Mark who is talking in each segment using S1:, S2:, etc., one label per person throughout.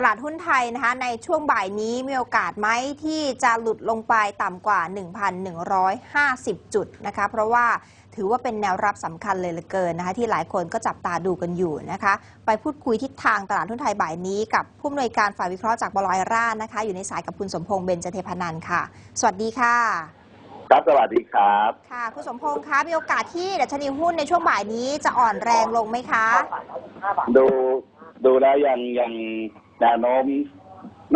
S1: ตลาดหุ้นไทยนะคะในช่วงบ่ายนี้มีโอกาสไหมที่จะหลุดลงไปต่ำกว่า 1,150 จุดนะคะเพราะว่าถือว่าเป็นแนวรับสำคัญเลยเหลือเกินนะคะที่หลายคนก็จับตาดูกันอยู่นะคะไปพูดคุยทิศทางตลาดหุ้นไทยบ่ายนี้กับผู้อำนวยการฝ่ายวิเคราะห์จากบลอยร่านะคะอยู่ในสายกับคุณสมพงษ์เบญจเทพนันท์ค่ะ สวัสดีค่ะ
S2: ครับสวัสดีครับ
S1: ค่ะคุณสมพงษ์คะมีโอกาสที่ดัชนีหุ้นในช่วงบ่ายนี้จะอ่อนแรงลงไหมคะ
S2: ดูดูแล้วยังยัง แนวโน้ม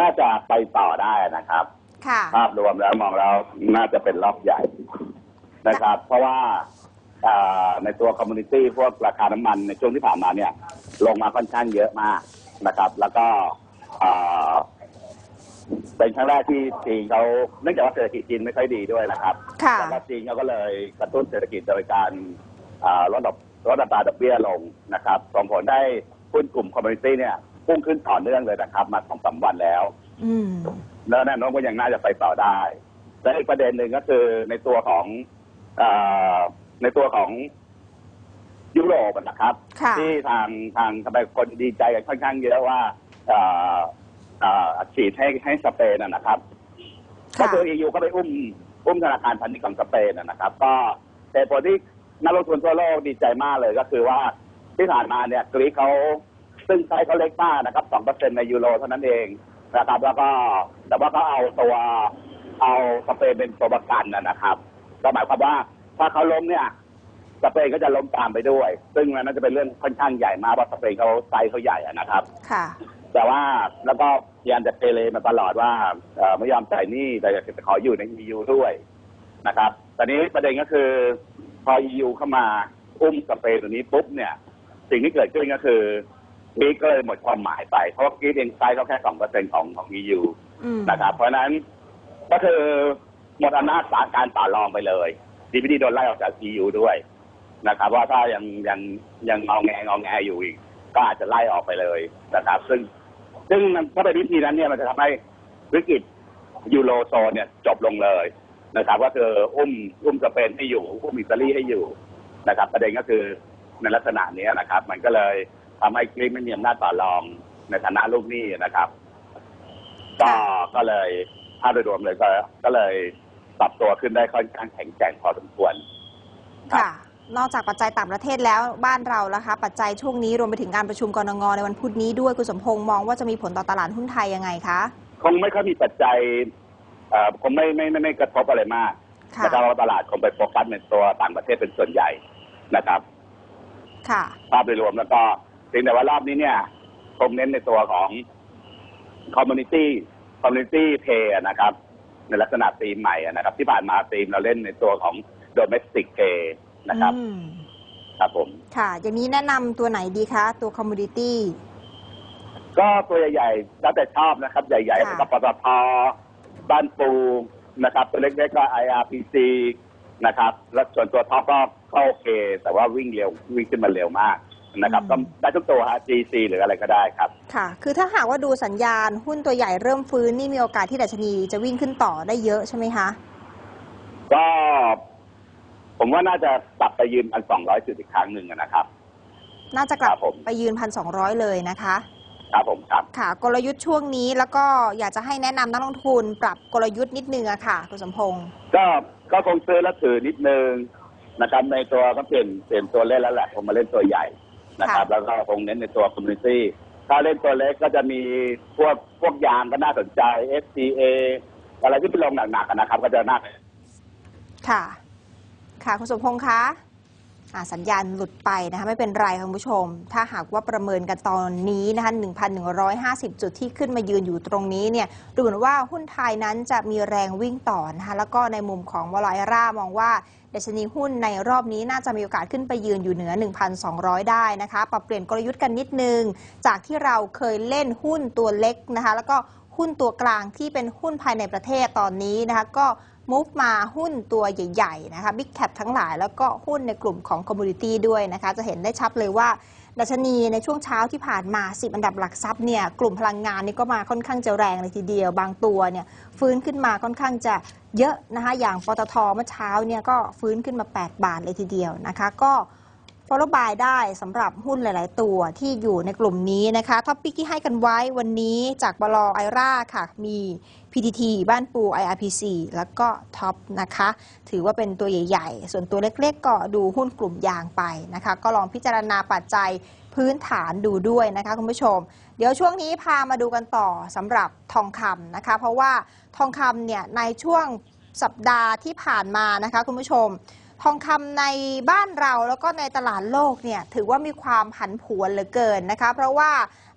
S2: น่าจะไปต่อได้นะครับ
S1: ค่ะ
S2: ภาพรวมแล้วมองแล้วน่าจะเป็นรอบใหญ่นะครับ เพราะว่าอ่าในตัวคอมมูนิตี้พวกราคาน้ำมันในช่วงที่ผ่านมาเนี่ย ลงมาค่อนข้างเยอะมากนะครับ แล้วก็อ่าเป็นครั้งแรกที่จีนเขาเนื่องจากว่าเศรษฐกิจจีนไม่ค่อยดีด้วยนะครับ
S1: ค่ะ
S2: แล้วก็จีนเขาก็เลยกระตุ้นเศรษฐกิจโดยการอ่าลดดอกลดอัตราดอกเบี้ยลงนะครับส่งผลได้หุ้นกลุ่มคอมมูนิตี้เนี่ย พุ่งขึ้นต่อเนื่องเลยนะครับ มาสองสามวันแล้ว
S1: อืม
S2: แล้วแนวโน้มก็ยังน่าจะไปต่อได้และอีกประเด็นหนึ่งก็คือในตัวของเออในตัวของยุโรปนะครับ
S1: ค่ะ
S2: ที่ทางทางทำไมคนดีใจกันค่อนข้างเยอะว่าเอ่อเอ่อฉีดให้ให้สเปนนะนะครับก็
S1: ค่ะ
S2: คือ EU ก็ไปอุ้มอุ้มธนาคารพาณิชย์ของสเปนนะนะครับ ก็เหตุผลที่นักลงทุนทั่วโลกดีใจมากเลยก็คือว่าที่ผ่านมาเนี่ยกรีซเขา ซึ่งไซส์เขาเล็กมากนะครับสองเปอร์เซ็นในยูโรเท่านั้นเองนะครับ แล้วก็แต่ว่าเขาเอาตัวเอาสเปนเป็นตัวประกันนะนะครับก็หมายความว่าถ้าเขาล้มเนี่ยสเปนก็จะล้มตามไปด้วย ซึ่งมันน่าจะเป็นเรื่องค่อนข้างใหญ่มากเพราะสเปนเขาไซส์เขาใหญ่อะนะครับ
S1: ค่ะ
S2: แต่ว่าแล้วก็พยายามจะเกเรมาตลอดว่าเอ่อไม่ยอมจ่ายหนี้แต่อยากจะขออยู่ใน EU ด้วยนะครับ ตอนนี้ประเด็นก็คือ พอ EU เข้ามาอุ้มสเปนตัวนี้ปุ๊บเนี่ย สิ่งที่เกิดขึ้นก็คือ กรีกก็เลยหมดความหมายไป เพราะว่ากรีกเองไซส์เขาแค่สองเปอร์เซ็นของของ EU
S1: อืม
S2: นะครับเพราะฉะนั้นก็คือหมดอำนาจศาลการต่อรองไปเลยดีพีดีโดนไล่ออกจาก EU ด้วยนะครับ ว่าถ้ายังยังยังงอแงงอแงอยู่อีก ก็อาจจะไล่ออกไปเลยนะครับ ซึ่งซึ่งมันถ้าเป็นวิธีนั้นเนี่ยมันจะทำให้วิกฤตยูโรโซนเนี่ยจบลงเลยนะครับ ก็คืออุ้มอุ้มสเปนให้อยู่อุ้มอิตาลีให้อยู่นะครับ ประเด็นก็คือในลักษณะนี้นะครับ มันก็เลย ทำให้กรีกไม่มีอำนาจต่อรองในฐานะลูกหนี้นะครับ ก็ก็เลยภาพโดยรวมเลยก็ ก็เลยปรับตัวขึ้นได้ค่อนข้างแข็งแกร่งพอสมควรครับ
S1: ค่ะ นอกจากปัจจัยต่างประเทศแล้วบ้านเราล่ะคะ ปัจจัยช่วงนี้รวมไปถึงการประชุมกรงในวันพุธนี้ด้วยคุณสมพงษ์มองว่าจะมีผลต่อตลาดหุ้นไทยยังไงคะ
S2: คงไม่ค่อยมีปัจจัยเอ่อคงไม่ไม่ไม่ไม่กระทบอะไรมาก
S1: ค่ะ
S2: นะครับเพราะตลาดคงไปโฟกัสในตัวต่างประเทศเป็นส่วนใหญ่นะครับ
S1: ค่ะ
S2: ภาพโดยรวมแล้วก็ เพียงแต่ว่ารอบนี้เนี่ยคงเน้นในตัวของ community community pay อะนะครับ ในลักษณะธีมใหม่อะนะครับ ที่ผ่านมาธีมเราเล่นในตัวของ domestic pay นะครับ
S1: อืม
S2: ครับผม
S1: ค่ะ อย่างนี้แนะนำตัวไหนดีคะ ตัว commodity
S2: ก็ตัวใหญ่ๆแล้วแต่ชอบนะครับ ใหญ่ๆ
S1: ค่ะ
S2: ก็ปตทบ้านปูนะครับ ตัวเล็กๆก็ IRPC นะครับ แล้วส่วนตัวท็อปก็ก็โอเค แต่ว่าวิ่งเร็ววิ่งขึ้นมาเร็วมาก นะครับก็ได้ทุกตัวฮะ GC หรืออะไรก็ได้ครับ
S1: ค่ะ คือถ้าหากว่าดูสัญญาณหุ้นตัวใหญ่เริ่มฟื้นนี่มีโอกาสที่ดัชนีจะวิ่งขึ้นต่อได้เยอะใช่ไหมคะ
S2: ก็ ผมว่าน่าจะกลับไปยืนพันสองร้อยจุดอีกครั้งหนึ่งอะนะครับ
S1: น่าจะกลั
S2: ครับบผม
S1: ไปยืนพันสองร้อยเลยนะคะ
S2: ครับผมครับ
S1: ค่ะ กลยุทธ์ช่วงนี้แล้วก็อยากจะให้แนะนำนักลงทุนปรับกลยุทธ์นิดนึงอะค่ะคุณสมพงษ์
S2: ก็ก็คงซื้อแล้วถือนิดนึงนะครับ ในตัวก็เปลี่ยนเปลี่ยนตัวเล่นแล้วแหละผมมาเล่นตัวใหญ่ นะครับ
S1: ค่ะ
S2: แล้วก็คงเน้นในตัวคอมมูนิตี้ถ้าเล่นตัวเล็กก็จะมีพวกพวกยางก็น่าสนใจ FTA อะไรที่เป็นลงหนักๆอะนะครับ ก็จะน่า
S1: ค่ะ ค่ะ คุณสมพงษ์คะอ่า สัญญาณหลุดไปนะคะไม่เป็นไรค่ะคุณผู้ชม ถ้าหากว่าประเมินกันตอนนี้นะคะ1,150 จุดที่ขึ้นมายืนอยู่ตรงนี้เนี่ยดูเหมือนว่าหุ้นไทยนั้นจะมีแรงวิ่งต่อนะคะแล้วก็ในมุมของวอลอยร่ามองว่าดัชนีหุ้นในรอบนี้น่าจะมีโอกาสขึ้นไปยืนอยู่เหนือ 1,200 ได้นะคะ ปรับเปลี่ยนกลยุทธ์กันนิดนึง จากที่เราเคยเล่นหุ้นตัวเล็กนะคะ แล้วก็หุ้นตัวกลางที่เป็นหุ้นภายในประเทศตอนนี้นะคะก็ มูฟมาหุ้นตัวใหญ่ๆนะคะบิ๊กแคปทั้งหลายแล้วก็หุ้นในกลุ่มของคอมมูนิตี้ด้วยนะคะ จะเห็นได้ชัดเลยว่าดัชนีในช่วงเช้าที่ผ่านมา 10 อันดับหลักทรัพย์เนี่ยกลุ่มพลังงานนี่ก็มาค่อนข้างจะแรงเลยทีเดียว บางตัวเนี่ยฟื้นขึ้นมาค่อนข้างจะเยอะนะคะอย่างปตทเมื่อเช้าเนี่ยก็ฟื้นขึ้นมา 8 บาทเลยทีเดียวนะคะ ก็ follow buy ได้สำหรับหุ้นหลาย ๆ ตัวที่อยู่ในกลุ่มนี้นะคะท็อปปิกที่ให้กันไว้วันนี้จากบลไอราค่ะ มี PTT บ้านปู IRPC แล้วก็ท็อปนะคะ ถือว่าเป็นตัวใหญ่ ๆ ส่วนตัวเล็ก ๆ ก็ดูหุ้นกลุ่มยางไปนะคะ ก็ลองพิจารณาปัจจัยพื้นฐานดูด้วยนะคะคุณผู้ชม เดี๋ยวช่วงนี้พามาดูกันต่อสำหรับทองคำนะคะ เพราะว่าทองคำเนี่ยในช่วงสัปดาห์ที่ผ่านมานะคะคุณผู้ชม ทองคำในบ้านเราแล้วก็ในตลาดโลกเนี่ยถือว่ามีความผันผวนเหลือเกินนะคะ เพราะว่า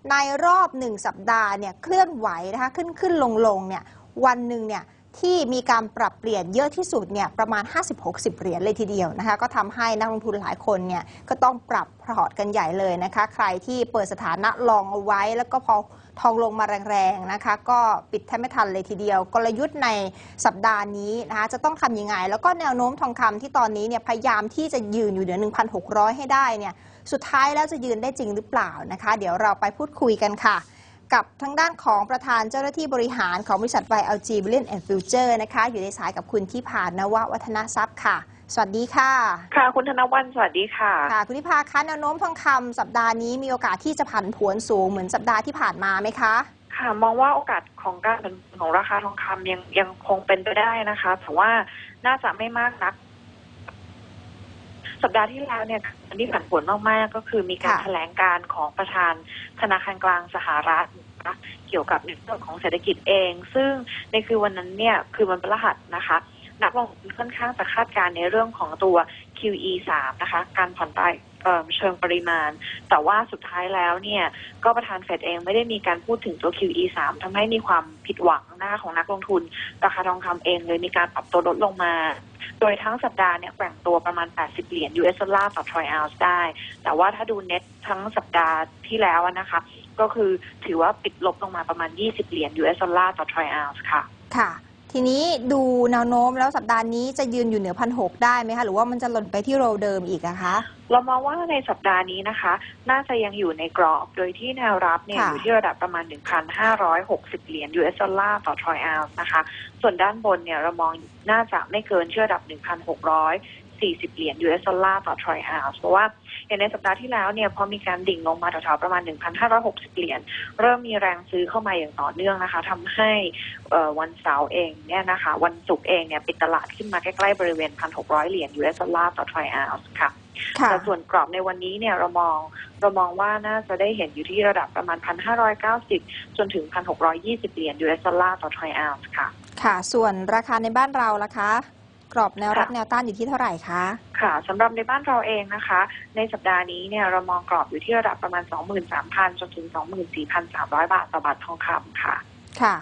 S1: ในรอบหนึ่งสัปดาห์เนี่ยเคลื่อนไหวนะคะขึ้นขึ้นลงลงเนี่ยวันหนึ่งเนี่ย ที่มีการปรับเปลี่ยนเยอะที่สุดเนี่ยประมาณ 50-60 เหรียญเลยทีเดียวนะคะก็ทำให้นักลงทุนหลายคนเนี่ยก็ต้องปรับพอร์ตกันใหญ่เลยนะคะ ใครที่เปิดสถานะลองเอาไว้ แล้วก็พอทองลงมาแรงๆนะคะ ก็ปิดแทบไม่ทันเลยทีเดียว กลยุทธ์ในสัปดาห์นี้นะคะจะต้องทำยังไง แล้วก็แนวโน้มทองคำที่ตอนนี้เนี่ยพยายามที่จะยืนอยู่เหนือ 1,600 ให้ได้เนี่ยสุดท้ายแล้วจะยืนได้จริงหรือเปล่านะคะ เดี๋ยวเราไปพูดคุยกันค่ะ กับทางด้านของประธานเจ้าหน้าที่บริหารของบริษัท YLG Brilliant and Future นะคะ อยู่ในสายกับคุณที่ผ่านนววัฒนทรัพย์ค่ะ สวัสดีค่ะ
S3: ค่ะ คุณธนวันสวัสดีค่ะ
S1: ค่ะ คุณทิพาคะแนวโน้มทองคำสัปดาห์นี้มีโอกาสที่จะผันผวนสูงเหมือนสัปดาห์ที่ผ่านมาไหมคะ
S3: ค่ะ มองว่าโอกาสของการผันผวนของราคาทองคำยังยังคงเป็นไปได้นะคะ แต่ว่าน่าจะไม่มากนัก สัปดาห์ที่แล้วเนี่ยอันที่ผันผวนมาก ๆ ก็คือมีการ
S1: ค่ะ
S3: แถลงการของประธานธนาคารกลางสหรัฐนะคะเกี่ยวกับในเรื่องของเศรษฐกิจเอง ซึ่งในคือวันนั้นเนี่ยคือมันพฤหัสนะคะ นักลงทุนค่อนข้างจะคาดการณ์ในเรื่องของตัว QE 3นะคะ การผ่อนปลาย เชิงปริมาณ แต่ว่าสุดท้ายแล้วเนี่ยก็ประธานเฟดเองไม่ได้มีการพูดถึงตัว QE 3ทำให้มีความผิดหวังนะคะของนักลงทุน ราคาทองคำเองเลยมีการปรับตัวลดลงมาโดยทั้งสัปดาห์เนี่ยแกว่งตัวประมาณ 80 เหรียญ US ดอลลาร์ต่อทรอยออนซ์ได้ แต่ว่าถ้าดูเน็ตทั้งสัปดาห์ที่แล้วนะคะ ก็คือถือว่าปิดลบลงมาประมาณ 20 เหรียญ US ดอลลาร์ต่อทรอยออนซ์ค่ะ
S1: ค่ะ ทีนี้ดูแนวโน้มแล้วสัปดาห์นี้จะยืนอยู่เหนือพันหได้ไหมคะ หรือว่ามันจะหล่นไปที่โรเดิมอีกอะคะ
S3: เรามองว่าในสัปดาห์นี้นะคะ น่าจะยังอยู่ในกรอบโดยที่แนวรับเนี่ย
S1: ค่ะ
S3: อยู่ที่ระดับประมาณ 1,560 เหรียญ US ดอลลาร์ต่อทรอยออนซ์นะคะ ส่วนด้านบนเนี่ยเรามองน่าจะไม่เกินที่ระดับ 1,640 เหรียญ US ดอลลาร์ต่อทรอยออนซ์เพราะว่าอย่างในสัปดาห์ที่แล้วเนี่ยพอมีการดิ่งลงมาแถวๆประมาณ 1,560 เหรียญ เริ่มมีแรงซื้อเข้ามาอย่างต่อเนื่องนะคะทำให้เอ่อวันเสาร์เองเนี่ยนะคะวันศุกร์เองเนี่ยปิดตลาดขึ้นมาใกล้ๆบริเวณ 1,600 เหรียญ US ดอลลาร์ต่อทรอยออนซ์ค่ะ
S1: ค่ะ
S3: แต่ส่วนกรอบในวันนี้เนี่ยเรามองเรามองว่าน่าจะได้เห็นอยู่ที่ระดับประมาณ 1,590 จนถึง 1,620 เหรียญ US ดอลลาร์ต่อทรอยออนซ์ค่ะ
S1: ค่ะ ส่วนราคาในบ้านเราล่ะคะ กรอบแนวรับ
S3: ค่ะ
S1: แนวต้านอยู่ที่เท่าไหร่คะ
S3: ค่ะสำหรับในบ้านเราเองนะคะ ในสัปดาห์นี้เนี่ยเรามองกรอบอยู่ที่ระดับประมาณ 23,000 จนถึง 24,300 บาทต่อบาททองคำค่ะ
S1: ค่ะ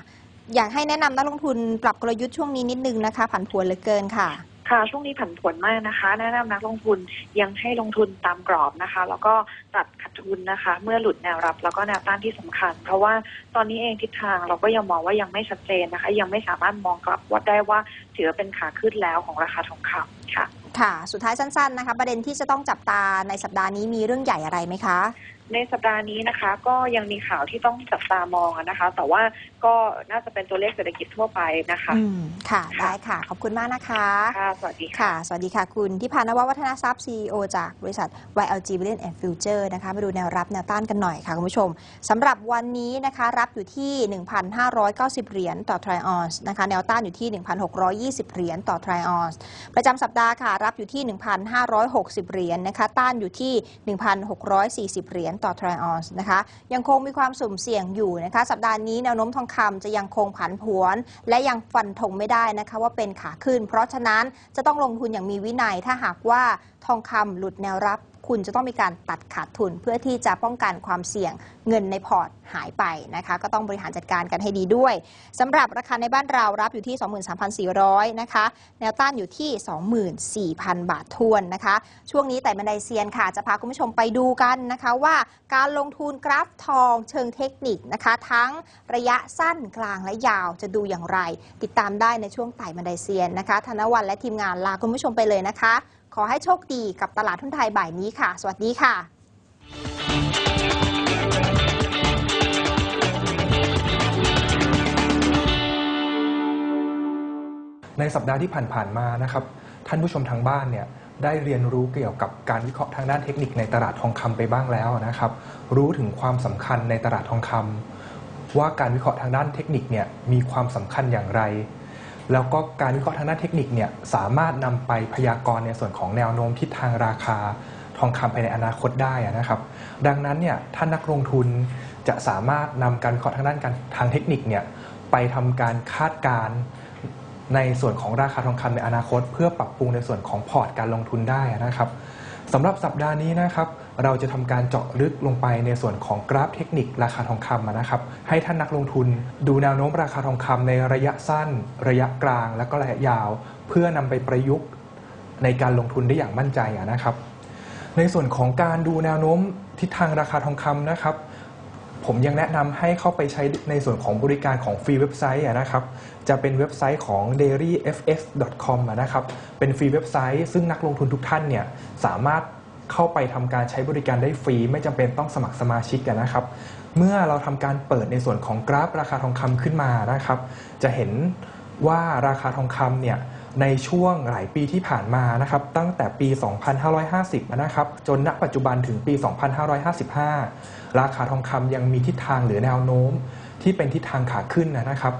S1: อยากให้แนะนำนักลงทุนปรับกลยุทธ์ช่วงนี้นิดนึงนะคะ ผันผวนเหลือเกินค่ะ
S3: ค่ะช่วงนี้ผันผวนมากนะคะ แนะนำนักลงทุนยังให้ลงทุนตามกรอบนะคะ แล้วก็ตัดขาดทุนนะคะ เมื่อหลุดแนวรับแล้วก็แนวต้านที่สำคัญ เพราะว่าตอนนี้เองทิศทางเราก็ยังมองว่ายังไม่ชัดเจนนะคะ ยังไม่สามารถมองกลับว่าได้ว่าถือเป็นขาขึ้นแล้วของราคาทองคำค่ะ
S1: ค่ะ สุดท้ายสั้น ๆ นะคะ ประเด็นที่จะต้องจับตาในสัปดาห์นี้มีเรื่องใหญ่อะไรไหมคะ
S3: ในสัปดาห์นี้นะคะ ก็ยังมีข่าวที่ต้องจับตามองอะนะคะ แต่ว่าก็น่าจะเป็นตัวเลขเศรษฐกิจทั่วไปนะคะ
S1: อืมค่ะ
S3: ค่ะ
S1: ได้ค่ะ ขอบคุณมากนะคะ
S3: ค่ะสวัสดีค่ะ
S1: ค่ะสวัสดีค่ะ คุณที่พานววัฒนทรัพย์ CEO จากบริษัท YLG Brilliant and Future นะคะมาดูแนวรับแนวต้านกันหน่อยค่ะคุณผู้ชมสำหรับวันนี้นะคะรับอยู่ที่ 1,590 เหรียญต่อทริออนซ์นะคะแนวต้านอยู่ที่ 1,620 เหรียญต่อทริออนซ์ประจำสัปดาห์ค่ะรับอยู่ที่ 1,560 เหรียญนะคะต้านอยู่ที่ 1,640 เหรียญต่อทริออนส์นะคะยังคงมีความสุ่มเสี่ยงอยู่นะคะสัปดาห์นี้แนวโน้มทองคำจะยังคงผันผวน และยังฟันธงไม่ได้นะคะว่าเป็นขาขึ้น เพราะฉะนั้นจะต้องลงทุนอย่างมีวินัยถ้าหากว่าทองคำหลุดแนวรับ คุณจะต้องมีการตัดขาดทุน เพื่อที่จะป้องกันความเสี่ยงเงินในพอร์ตหายไปนะคะก็ต้องบริหารจัดการกันให้ดีด้วยสำหรับราคาในบ้านเรารับอยู่ที่ 23,400นะคะแนวต้านอยู่ที่ 24,000 บาททวนนะคะ ช่วงนี้แต่บันไดเซียนค่ะจะพาคุณผู้ชมไปดูกันนะคะว่าการลงทุนกราฟทองเชิงเทคนิคนะคะ ทั้งระยะสั้นกลางและยาวจะดูอย่างไร ติดตามได้ในช่วงไต่บันไดเซียนนะคะ ธนวันและทีมงานลาคุณผู้ชมไปเลยนะคะ ขอให้โชคดีกับตลาดทุนไทยบ่ายนี้ค่ะ สวัสดีค่ะ
S4: ในสัปดาห์ที่ผ่านๆมานะครับท่านผู้ชมทางบ้านเนี่ยได้เรียนรู้เกี่ยวกับการวิเคราะห์ทางด้านเทคนิคในตลาดทองคำไปบ้างแล้วนะครับ รู้ถึงความสำคัญในตลาดทองคำว่าการวิเคราะห์ทางด้านเทคนิคเนี่ยมีความสำคัญอย่างไร แล้วก็การวิเคราะห์ทางด้านเทคนิคเนี่ยสามารถนำไปพยากรณ์ในส่วนของแนวโน้มทิศทางราคาทองคำภายในอนาคตได้นะครับ ดังนั้นเนี่ยถ้านักลงทุนจะสามารถนำการวิเคราะห์ทางด้านการทางเทคนิคเนี่ยไปทำการคาดการณ์ในส่วนของราคาทองคำในอนาคต เพื่อปรับปรุงในส่วนของพอร์ตการลงทุนได้นะครับสำหรับสัปดาห์นี้นะครับ เราจะทำการเจาะลึกลงไปในส่วนของกราฟเทคนิคราคาทองคำนะครับ ให้ท่านนักลงทุนดูแนวโน้มราคาทองคำในระยะสั้น ระยะกลาง และก็ระยะยาว เพื่อนำไปประยุกต์ในการลงทุนได้อย่างมั่นใจนะครับ ในส่วนของการดูแนวโน้มทิศทางราคาทองคำนะครับผมยังแนะนำให้เข้าไปใช้ในส่วนของบริการของฟรีเว็บไซต์นะครับ จะเป็นเว็บไซต์ของ dailyfx.com นะครับ เป็นฟรีเว็บไซต์ซึ่งนักลงทุนทุกท่านเนี่ยสามารถ เข้าไปทำการใช้บริการได้ฟรี ไม่จำเป็นต้องสมัครสมาชิกกันะครับ เมื่อเราทำการเปิดในส่วนของกราฟราคาทองคำขึ้นมานะครับ จะเห็นว่าราคาทองคำเนี่ย ในช่วงหลายปีที่ผ่านมานะครับตั้งแต่ปี 2550 นะครับจนณปัจจุบันถึงปี 2555 ราคาทองคำยังมีทิศทางหรือแนวโน้มที่เป็นทิศทางขาขึ้นนะครับ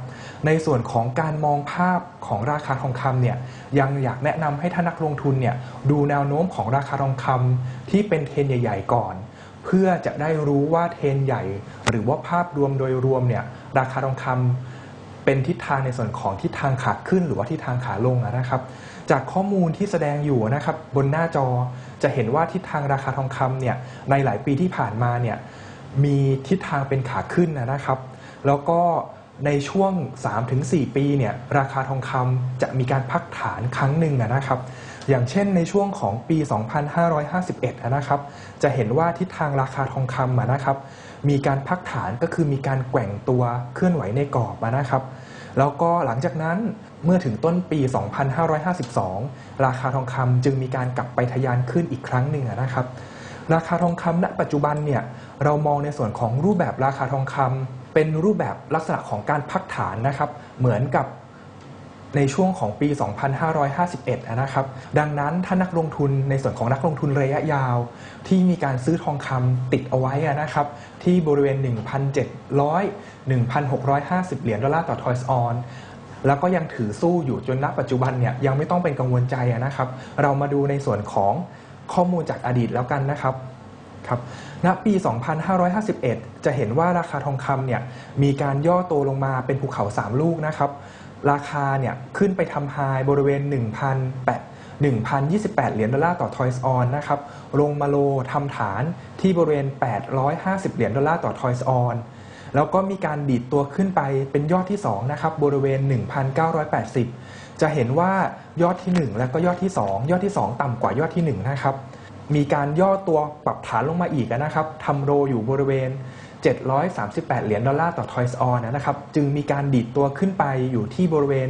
S4: ในส่วนของการมองภาพของราคาทองคำเนี่ยยังอยากแนะนำให้ท่านนักลงทุนเนี่ยดูแนวโน้มของราคาทองคำที่เป็นเทรนใหญ่ๆก่อนเพื่อจะได้รู้ว่าเทรนใหญ่ หรือว่าภาพรวมโดยรวมเนี่ยราคาทองคำ เป็นทิศทางในส่วนของทิศทางขาขึ้นหรือว่าทิศทางขาลงนะครับ จากข้อมูลที่แสดงอยู่นะครับบนหน้าจอจะเห็นว่าทิศทางราคาทองคำเนี่ยในหลายปีที่ผ่านมาเนี่ยมีทิศทางเป็นขาขึ้นนะครับ แล้วก็ในช่วง 3-4 ปีเนี่ยราคาทองคำจะมีการพักฐานครั้งหนึ่งนะครับ อย่างเช่นในช่วงของปี 2551 นะครับ จะเห็นว่าทิศทางราคาทองคำนะครับ มีการพักฐานก็คือมีการแกว่งตัวเคลื่อนไหวในกรอบนะครับ แล้วก็หลังจากนั้นเมื่อถึงต้นปี 2552 ราคาทองคำจึงมีการกลับไปทะยานขึ้นอีกครั้งหนึ่งนะครับ ราคาทองคำณปัจจุบันเนี่ยเรามองในส่วนของรูปแบบราคาทองคำเป็นรูปแบบลักษณะของการพักฐานนะครับ เหมือนกับ ในช่วงของปี 2551 นะครับ ดังนั้นถ้านักลงทุนในส่วนของนักลงทุนระยะยาว ที่มีการซื้อทองคำติดเอาไว้นะครับ ที่บริเวณ 1,700 1,650 เหรียญดอลลาร์ต่อทอยส์ออนแล้วก็ยังถือสู้อยู่จนณปัจจุบันเนี่ยยังไม่ต้องเป็นกังวลใจนะครับ เรามาดูในส่วนของข้อมูลจากอดีตแล้วกันนะครับครับณปี 2551 จะเห็นว่าราคาทองคำเนี่ยมีการย่อตัวลงมาเป็นภูเขา 3 ลูกนะครับ ราคาเนี่ยขึ้นไปทำไฮบริเวณ1,008 1,028 เหรียญดอลลาร์ต่อทอยส์ออนนะครับ ลงมาโลทำฐานที่บริเวณ 850 เหรียญดอลลาร์ต่อทอยส์ออน แล้วก็มีการดีดตัวขึ้นไปเป็นยอดที่ 2 นะครับ บริเวณ 1,980 จะเห็นว่ายอดที่ 1 และก็ยอดที่ 2 ยอดที่ 2 ต่ำกว่ายอดที่ 1 นะครับ มีการย่อตัวปรับฐานลงมาอีกนะครับทำโรอยู่บริเวณ 738 เหรียญดอลลาร์ต่อทอยส์ออนนะครับ จึงมีการดีดตัวขึ้นไปอยู่ที่บริเวณ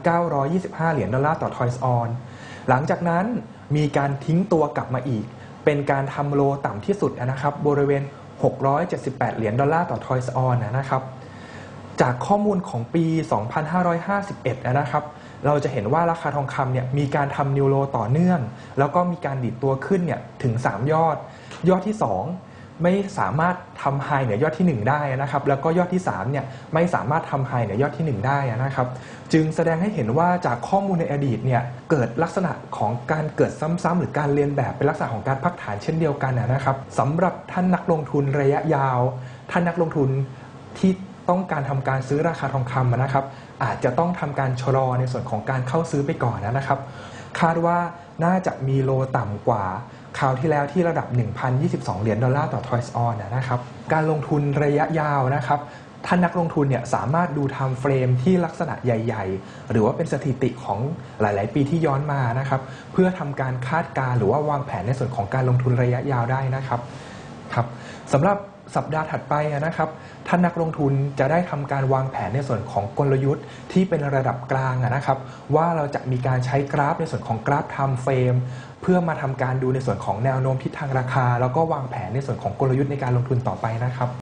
S4: 1,925 เหรียญดอลลาร์ต่อทอยส์ออนหลังจากนั้นมีการทิ้งตัวกลับมาอีก เป็นการทำโลต่ำที่สุดนะครับ บริเวณ 678 เหรียญดอลลาร์ต่อทอยส์ออนนะครับจากข้อมูลของปี 2551 นะครับ เราจะเห็นว่าราคาทองคำเนี่ยมีการทำนิวโลต่อเนื่อง แล้วก็มีการดิดตัวขึ้นเนี่ยถึง 3 ยอด ยอดที่ 2 ไม่สามารถทำไฮเหนือยอดที่ 1 ได้นะครับ แล้วก็ยอดที่3เนี่ยไม่สามารถทำไฮเหนือยอดที่ 1 ได้นะครับ จึงแสดงให้เห็นว่าจากข้อมูลในอดีตเนี่ยเกิดลักษณะของการเกิดซ้ำๆหรือการเรียนแบบเป็นลักษณะของการพักฐานเช่นเดียวกันนะครับสำหรับท่านนักลงทุนระยะยาว ท่านนักลงทุนที่ต้องการทำการซื้อราคาทองคำนะครับ อาจจะต้องทำการชะลอในส่วนของการเข้าซื้อไปก่อนนะครับ คาดว่าน่าจะมีโลต่ำกว่า คราวที่แล้วที่ระดับ 1,022 เหรียญดอลลาร์ต่อทอยส์ออนนะครับ การลงทุนระยะยาวนะครับท่านนักลงทุนเนี่ยสามารถดูไทม์เฟรมที่ลักษณะใหญ่ ๆ หรือว่าเป็นสถิติของหลาย ๆ ปีที่ย้อนมานะครับ เพื่อทำการคาดการณ์หรือว่าวางแผนในส่วนของการลงทุนระยะยาวได้นะครับครับสำหรับสัปดาห์ถัดไปนะครับ ท่านนักลงทุนจะได้ทำการวางแผนในส่วนของกลยุทธ์ที่เป็นระดับกลางนะครับ ว่าเราจะมีการใช้กราฟในส่วนของกราฟไทม์เฟรมเพื่อมาทำการดูในส่วนของแนวโน้มทิศทางราคา แล้วก็วางแผนในส่วนของกลยุทธ์ในการลงทุนต่อไปนะครับ